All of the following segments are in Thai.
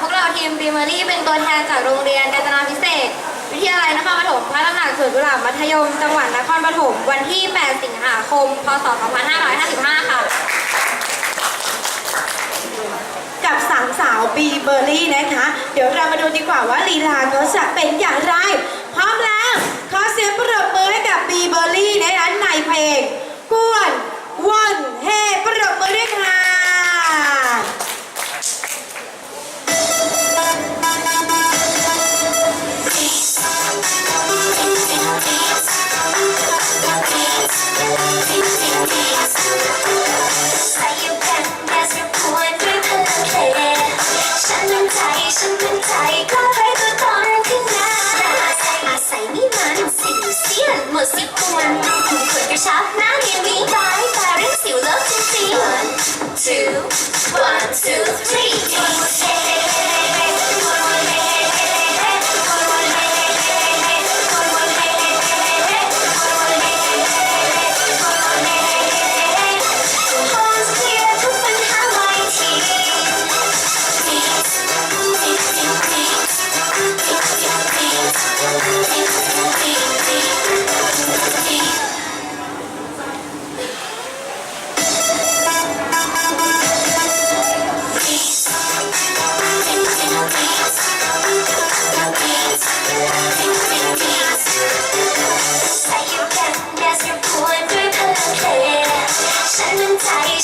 พวกเราทีมบีเมอรี่เป็นตัวแทนจากโรงเรียนกาญจนาพิเศษ วิทยาลัยนครปฐมพระตำหนักสวนกุหลาบมัธยม จังหวัดนครปฐมวันที่ 8 สิงหาคม พศ 2555 ค่ะ กับสามสาวบีเบอร์รี่นะคะ เดี๋ยวเรามาดูดีกว่าว่าลีลาเขาจะเป็นอย่างไร พร้อมแล้ว ขอเสียงปรบมือให้กับบีเบอร์รี่นะคะในเพลงกวน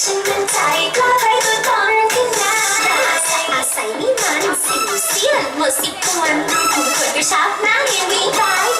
ฉันเป็นใจก็ใครตัวตนขึ้นหน้าอาศัยอาศัยนี่มันสิ่งเสียนหมดสิควรคุณควรกระชับหน้าเรียนวิบายแต่งสิวเ